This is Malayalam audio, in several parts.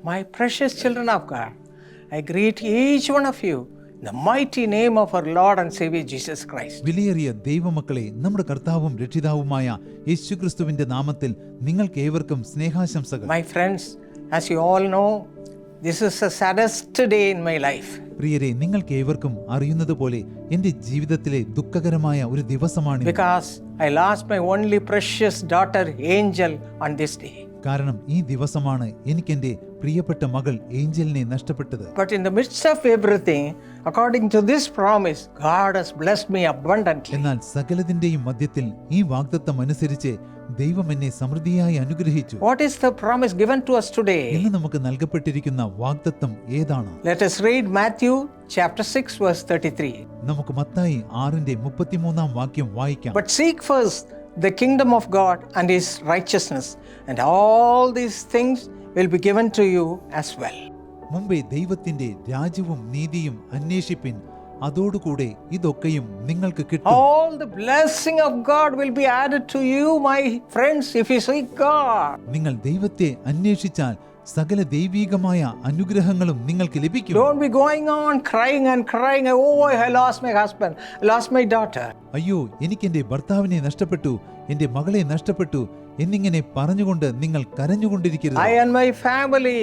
My precious children of God, I greet each one of you in the mighty name of our Lord and Savior Jesus Christ. വിലയേറിയ ദൈവമക്കളെ നമ്മുടെ കർത്താവും രക്ഷിതാവുമായ യേശുക്രിസ്തുവിന്റെ നാമത്തിൽ നിങ്ങൾക്ക് ഏവർക്കും സ്നേഹാശംസകൾ My friends, as you all know, this is the saddest day in my life. പ്രിയരെ നിങ്ങൾക്ക് ഏവർക്കും അറിയുന്നത് പോലെ എന്റെ ജീവിതത്തിലെ ദുഃഖകരമായ ഒരു ദിവസമാണ് because I lost my only precious daughter, Angel, on this day. കാരണം ഈ ദിവസമാണ് എനിക്ക് എന്റെ പ്രിയപ്പെട്ട മകൾ ഏഞ്ചലിനെ നഷ്ടപ്പെട്ടത് But in the midst of everything, according to this promise, God has blessed me abundantly. എന്നാൽ സകലതിന്റെയും മധ്യത്തിൽ ഈ വാഗ്ദത്തം അനുസരിച്ച് ദൈവം എന്നെ സമൃദ്ധിയായി അനുഗ്രഹിച്ചു What is the promise given to us today? ഇന്ന് നമുക്ക് നൽകപ്പെട്ടിരിക്കുന്ന വാഗ്ദത്തം ഏതാണ് Let us read Matthew chapter 6, verse 33. നമുക്ക് മത്തായി ആറിന്റെ മുപ്പത്തിമൂന്നാം വാക്യം വായിക്കാം But seek first the kingdom of God and his righteousness, and all these things will be given to you as well. മുമ്പേ ദൈവത്തിന്റെ രാജ്യവും നീതിയും അന്വേഷിപ്പിൻ അതോടുകൂടെ ഇതൊക്കെയും നിങ്ങൾക്ക് കിട്ടും All the blessing of God will be added to you, my friends, if you seek God. നിങ്ങൾ ദൈവത്തെ അന്വേഷിച്ചാൽ സകല ദൈവീകമായ അനുഗ്രഹങ്ങളും നിങ്ങൾക്ക് ലഭിക്കും Don't be going on crying and crying, oh, I lost my husband, I lost my daughter. അയ്യോ എനിക്ക് എന്റെ ഭർത്താവിനെ നഷ്ടപ്പെട്ടു എന്റെ മകളെ നഷ്ടപ്പെട്ടു എന്നിങ്ങനെ പറഞ്ഞുകൊണ്ട് നിങ്ങൾ കരഞ്ഞുകൊണ്ടിരിക്കുന്നു I and my family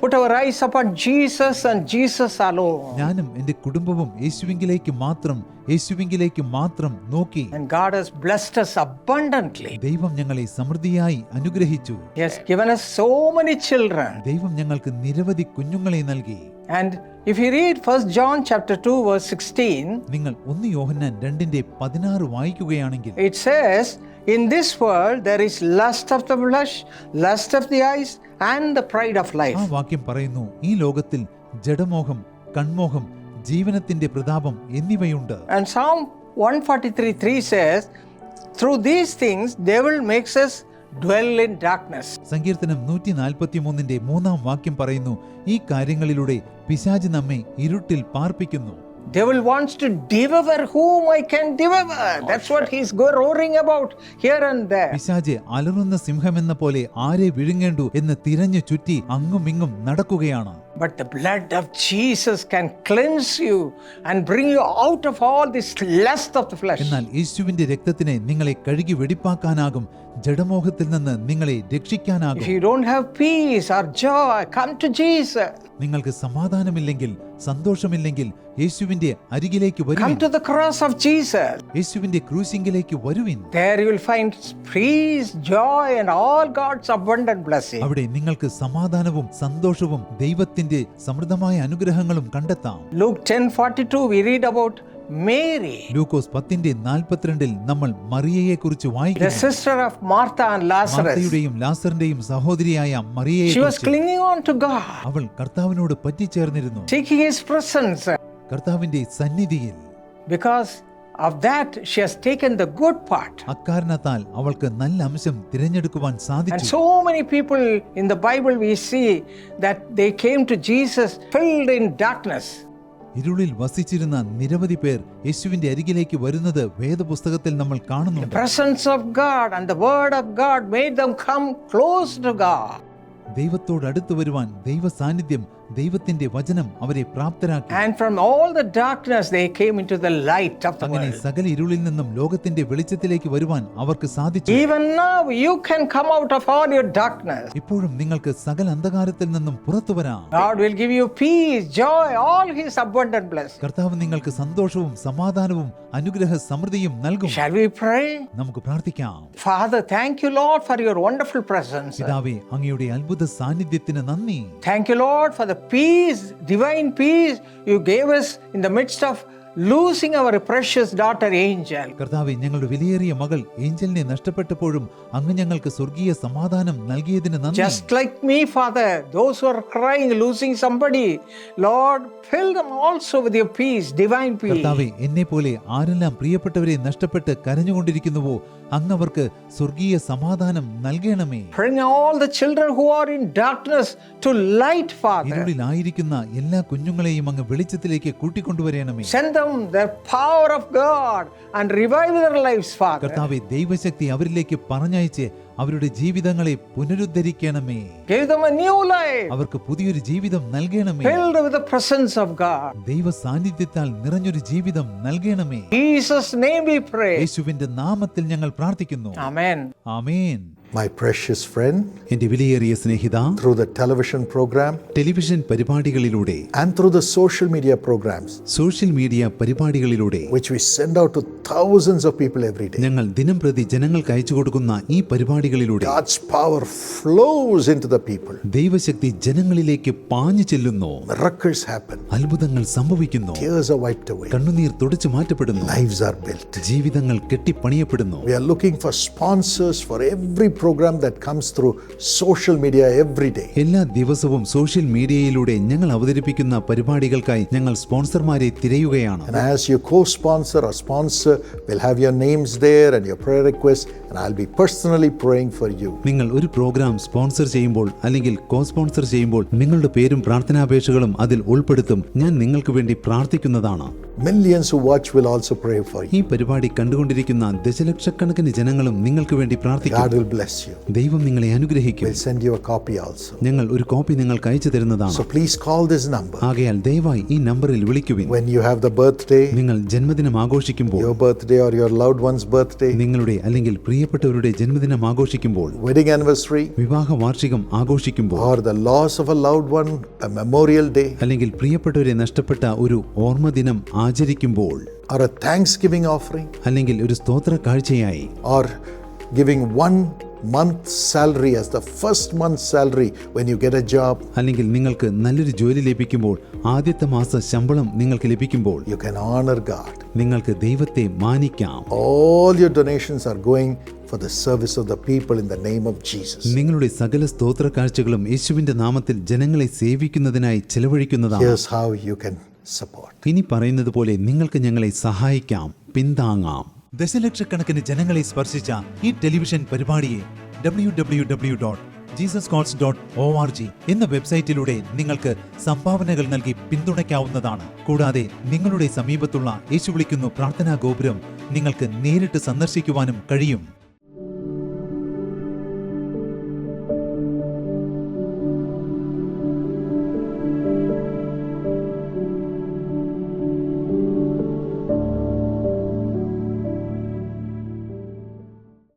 put our eyes upon Jesus and Jesus alone. ഞാനും എന്റെ കുടുംബവും യേശുവിങ്കിലേക്ക് മാത്രം യേശുവിങ്കിലേക്ക് മാത്രം നോക്കി And God has blessed us abundantly. ദൈവം ഞങ്ങളെ സമൃദ്ധിയായി അനുഗ്രഹിച്ചു He has given us so many children. ദൈവം ഞങ്ങൾക്ക് നിരവധി കുഞ്ഞുങ്ങളെ നൽകി And if you read 1 John chapter 2 verse 16, നിങ്ങൾ ഒന്ന് യോഹന്നാൻ രണ്ടിന്റെ പതിനാറ് വായിക്കുകയാണെങ്കിൽ it says, In this world there is lust of the flesh, lust of the eyes, and the pride of life. ആ വാക്യം പറയുന്നു ഈ ലോകത്തിൽ ജഡമോഹം കൺമോഹം ജീവനത്തിന്റെ പ്രതാപം എന്നിവയുണ്ട് And Psalm 143 says, Through these things, devil makes us dwell in darkness. സങ്കീർത്തനം നൂറ്റി നാൽപ്പത്തി മൂന്നിന്റെ മൂന്നാം വാക്യം പറയുന്നു ഈ കാര്യങ്ങളിലൂടെ പിശാജ് നമ്മെ ഇരുട്ടിൽ പാർപ്പിക്കുന്നു Devil wants to devour whom I can devour. That's what he's go roaring about here and there. പിശാജ് അലറുന്ന സിംഹമെന്ന പോലെ ആരെ വിഴുങ്ങേണ്ടു എന്ന് തിരഞ്ഞു ചുറ്റി അങ്ങുമിങ്ങും നടക്കുകയാണ് But the blood of Jesus can cleanse you and bring you out of all this lust of the flesh. എന്നാൽ യേശുവിന്റെ രക്തത്തിനെ നിങ്ങളെ കഴുകി വെടിപ്പാക്കാനാകും ജഡമോഹത്തിൽ നിന്ന് നിങ്ങളെ രക്ഷിക്കാനാകും If you don't have peace or joy, come to Jesus. നിങ്ങൾക്ക് സമാധാനമില്ലെങ്കിൽ സന്തോഷമില്ലെങ്കിൽ യേശുവിന്റെ അരികിലേക്ക് Come വരുവിൻ to the cross of Jesus. യേശുവിന്റെ ക്രൂശിങ്കിലേക്ക് വരുവിൻ There you will find peace, joy, and all God's abundant blessing. അവിടെ നിങ്ങൾക്ക് സമാധാനവും സന്തോഷവും ദൈവത്തിന്റെ സമൃദ്ധമായ അനുഗ്രഹങ്ങളും കണ്ടെത്താം. Luke ten forty two we read about Mary Lukose പത്തിന്റെ നാൽപ്പത്തിരണ്ടിൽ നമ്മൾ മറിയയെ കുറിച്ച് the വായിക്കുന്നു sister of Martha and Lazarus. മാർത്തയുടെയും ലാസറിന്റെയും സഹോദരിയായ മറിയയെ She was clinging on to God, അവൾ കർത്താവിനോട് പറ്റിച്ചേർന്നിരുന്നു. Seeking his presence. കർത്താവിന്റെ സന്നിധിയിൽ. Because of that, she has taken the good part. അക്കാരണത്താൽ അവൾക്ക് നല്ല അംശം തിരഞ്ഞെടുക്കുവാൻ And so many people in the Bible we see that they came to Jesus filled in darkness. ഇരുളിൽ വസിച്ചിരുന്ന നിരവധി പേർ യേശുവിന്റെ അരികിലേക്ക് വരുന്നത് വേദപുസ്തകത്തിൽ നമ്മൾ കാണുന്നുണ്ട് presence of God and the word of God made them come close to God. ദൈവത്തോട് അടുത്തു വരുവാൻ ദൈവ സാന്നിധ്യം ദൈവത്തിന്റെ വചനം അവരെ പ്രാപ്തരാക്കി And from all the darkness, they came into the light of the അങ്ങനെ സകല ഇരുളിൽ നിന്നും ലോകത്തിന്റെ വെളിച്ചത്തിലേക്ക് വരുവാൻ അവർക്ക് സാധിച്ചു Even now, you can come out of all your darkness. ഇപ്പോഴും നിങ്ങൾക്ക് സകല അന്ധകാരത്തിൽ നിന്നും പുറത്തു വരാം God will give you peace, joy, all His abundant blessings. കർത്താവ് നിങ്ങൾക്ക് സന്തോഷവും സമാധാനവും അനുഗ്രഹ സമൃദ്ധിയും നൽകും Shall we pray? നമുക്ക് പ്രാർത്ഥിക്കാം Father, thank you, Lord, for your wonderful presence. പിതാവേ അങ്ങയുടെ അത്ഭുത സാന്നിധ്യത്തിന് നന്ദി Thank you, Lord, for the peace, divine peace you gave us in the midst of losing our precious daughter Angel. കർത്താവെ ഞങ്ങളുടെ വിലയേറിയ മകൾ ഏഞ്ചലിനെ നഷ്ടപ്പെട്ടപ്പോഴും അങ്ങ് ഞങ്ങൾക്ക് സ്വർഗീയ സമാധാനം നൽകിയതിന് നന്ദി Just like me, Father, those who are crying, losing somebody, Lord, fill them also with your peace, divine peace. കർത്താവെ എന്നെ പോലെ ആരെല്ലാം പ്രിയപ്പെട്ടവരെ നഷ്ടപ്പെട്ട് കരഞ്ഞുകൊണ്ടിരിക്കുന്നുവോ അങ്ങ് അവർക്ക് സ്വർഗീയ സമാധാനം നൽകണമേ Bring all the children who are in darkness to light, Father. ഇരുളിലായിരിക്കുന്ന എല്ലാ കുഞ്ഞുങ്ങളെയും അങ്ങ് വെളിച്ചത്തിലേക്ക് കൂട്ടിക്കൊണ്ടുവരണമേ Send കർത്താവെ ദൈവശക്തി അവരിലേക്ക് പറഞ്ഞയച്ച് അവരുടെ ജീവിതങ്ങളെ പുനരുദ്ധരിക്കണമേ. Give them a new life. അവർക്ക് പുതിയൊരു ജീവിതം നൽകണമേ. Filled with the presence of God. ദൈവ സാന്നിധ്യത്താൽ നിറഞ്ഞൊരു ജീവിതം നൽകണമേ. In Jesus' name we pray. യേശുവിന്റെ നാമത്തിൽ ഞങ്ങൾ പ്രാർത്ഥിക്കുന്നു. Amen. Amen. My precious friend, എന്റെ വിലയേറിയ സ്നേഹിത through the television program television പരിപാടികളിലൂടെ and through the social media programs, social media പരിപാടികളിലൂടെ which we send out to thousands of people every day, ഞങ്ങൾ ദിനം പ്രതി ജനങ്ങൾക്ക് അയച്ചു കൊടുക്കുന്ന ഈ പരിപാടികളിലൂടെ God's power flows into the people. ദൈവശക്തി ജനങ്ങളിലേക്ക് പാഞ്ഞു ചെല്ലുന്നു Miracles happen, അത്ഭുതങ്ങൾ സംഭവിക്കുന്നു tears are wiped away, കണ്ണുനീർ തുടച്ചു മാറ്റപ്പെടുന്നു lives are built. ജീവിതങ്ങൾ കെട്ടിപ്പണിയപ്പെടുന്നു We are looking for sponsors for every program that comes through social media every day. എല്ലാ ദിവസവും സോഷ്യൽ മീഡിയയിലൂടെ ഞങ്ങൾ അവതരിപ്പിക്കുന്ന പരിപാടികൾക്കായി ഞങ്ങൾ സ്പോൺസർമാരെ തിരയുകയാണ് And as you co sponsor or sponsor, we'll have your names there and your prayer requests, and I'll be personally praying for you. നിങ്ങൾ ഒരു പ്രോഗ്രാം സ്പോൺസർ ചെയ്യുമ്പോൾ അല്ലെങ്കിൽ കോ സ്പോൺസർ ചെയ്യുമ്പോൾ നിങ്ങളുടെ പേരും പ്രാർത്ഥനാപേക്ഷകളും അതിൽ ഉൾപ്പെടുത്തും ഞാൻ നിങ്ങൾക്ക് വേണ്ടി പ്രാർത്ഥിക്കുന്നതാണ് Millions who watch will also pray for you. ഈ പരിപാടി കണ്ടുകൊണ്ടിരിക്കുന്ന ദശലക്ഷക്കണക്കിന് ജനങ്ങളും നിങ്ങൾക്ക് വേണ്ടി പ്രാർത്ഥിക്കും God will bless you. ദൈവം നിങ്ങളെ അനുഗ്രഹിക്കും We'll send you a copy also. ഞങ്ങൾ ഒരു കോപ്പി നിങ്ങൾക്ക് അയച്ചു തരുന്നതാണ് So please call this number ആകയാൽ ദയവായി ഈ നമ്പറിൽ വിളിക്കുവിൻ when you have the birthday, നിങ്ങൾ ജന്മദിനം ആഘോഷിക്കുമ്പോൾ your birthday or your loved one's birthday, നിങ്ങളുടെ അല്ലെങ്കിൽ പ്രിയപ്പെട്ടവരുടെ ജന്മദിനം ആഘോഷിക്കുമ്പോൾ wedding anniversary, വിവാഹ വാർഷികം ആഘോഷിക്കുമ്പോൾ or the loss of a loved one, a memorial day, അല്ലെങ്കിൽ പ്രിയപ്പെട്ടവരെ നഷ്ടപ്പെട്ട ഒരു ഓർമ്മ ദിനം ആചരിക്കുമ്പോൾ or a Thanksgiving offering, അല്ലെങ്കിൽ ഒരു സ്തോത്ര കാഴ്ചയായി or giving one month's salary as the first month's salary when you get a job, അല്ലെങ്കിൽ നിങ്ങൾക്ക് നല്ലൊരു ജോലി ലഭിക്കുമ്പോൾ ആദ്യത്തെ മാസ ശമ്പളം നിങ്ങൾക്ക് ലഭിക്കുമ്പോൾ you can honor God. നിങ്ങൾക്ക് ദൈവത്തെ മാനിക്കാം All your donations are going for the service of the people in the name of Jesus. നിങ്ങളുടെ സകല സ്തോത്ര കാഴ്ചകളും യേശുവിന്റെ നാമത്തിൽ ജനങ്ങളെ സേവിക്കുന്നതിനായി ചെലവഴിക്കുന്നതാണ് Here's how you can support. ഇനി പറയുന്നത് പോലെ നിങ്ങൾക്ക് ഞങ്ങളെ സഹായിക്കാം പിന്താങ്ങാം ദശലക്ഷക്കണക്കിന് ജനങ്ങളെ സ്പർശിച്ച ഈ ടെലിവിഷൻ പരിപാടിയെ W W W dot Jesus Calls dot O R G എന്ന വെബ്സൈറ്റിലൂടെ നിങ്ങൾക്ക് സംഭാവനകൾ നൽകി പിന്തുണയ്ക്കാവുന്നതാണ്. കൂടാതെ നിങ്ങളുടെ സമീപത്തുള്ള യേശു വിളിക്കുന്നു പ്രാർത്ഥനാ ഗോപുരം നിങ്ങൾക്ക് നേരിട്ട് സന്ദർശിക്കുവാനും കഴിയും.